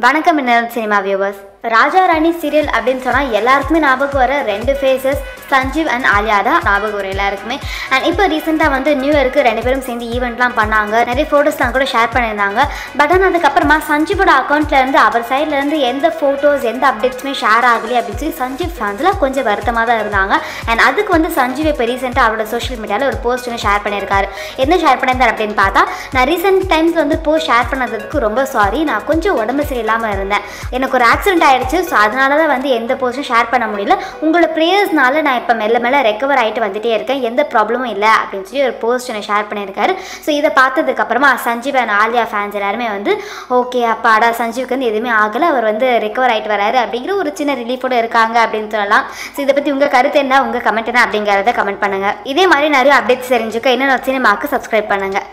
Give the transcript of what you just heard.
வணக்கம் இன்னும் cinema viewers Raja Rani serial அப்படின்னு சொன்னால் எல்லாருக்குமே ஞாபகம் வர ரெண்டு ஃபேஸஸ் சஞ்சீவ் அண்ட் ஆலியா தான் ஞாபகம் வரும் எல்லாருக்குமே அண்ட் இப்போ ரீசெண்டாக வந்து நியூ இயருக்கு ரெண்டு பேரும் சேர்ந்து ஈவெண்ட்லாம் பண்ணாங்க. நிறைய ஃபோட்டோஸ்லாம் கூட ஷேர் பண்ணியிருந்தாங்க. பட் ஆனால் அதுக்கப்புறமா சஞ்சீவோட அக்கௌண்ட்லேருந்து அவர் சைட்லேருந்து எந்த ஃபோட்டோஸ் எந்த அப்டேட்ஸுமே ஷேர் ஆகலையே அப்படின்னு சொல்லி சஞ்சீவ் ஃபேன்ஸ்லாம் கொஞ்சம் வருத்தமாக தான் இருந்தாங்க. அண்ட் அதுக்கு வந்து சஞ்சீவ் இப்போ ரீசெண்டாக அவரோட சோஷியல் மீடியாவில் ஒரு போஸ்ட் ஒன்று ஷேர் பண்ணியிருக்காரு. என்ன ஷேர் பண்ணியிருந்தார் அப்படின்னு பார்த்தா நான் ரீசெண்ட் டைம்ஸ் வந்து போஸ்ட் ஷேர் பண்ணதுக்கு ரொம்ப சாரி நான் கொஞ்சம் உடம்பு சரியில்லாமல் இருந்தேன். எனக்கு ஒரு ஆக்சிடென்ட் ஆயிடுச்சு ஸோ அதனால தான் வந்து எந்த போஸ்ட்டும் ஷேர் பண்ண முடியல. உங்களோட ப்ரேயர்ஸ்னால நான் இப்போ மெல்ல மெல்ல ரெக்கவர் ஆகிட்டு வந்துட்டே இருக்கேன். எந்த ப்ராப்ளமும் இல்லை அப்படின்னு சொல்லி ஒரு போஸ்ட் என்னை ஷேர் பண்ணியிருக்காரு. ஸோ இதை பார்த்ததுக்கப்புறமா சஞ்சீவ் அண்ட் ஆலியா ஃபேன்ஸ் எல்லாருமே வந்து ஓகே அப்பாடா சஞ்சீவுக்கு வந்து எதுவுமே ஆகலை. அவர் வந்து ரெக்கவர் ஆகிட்டு வராரு. அப்படிங்கிற ஒரு சின்ன ரிலீஃபோடு இருக்காங்க அப்படின்னு சொல்லலாம். ஸோ இதை பற்றி உங்கள் கருத்து என்ன? உங்கள் கமெண்ட் என்ன அப்படிங்கிறத கமெண்ட் பண்ணுங்கள் இதே மாதிரி நிறைய அப்டேட்ஸ் தெரிஞ்சுக்க இன்னும் சினிமாவுக்கு சப்ஸ்கிரைப் பண்ணுங்கள்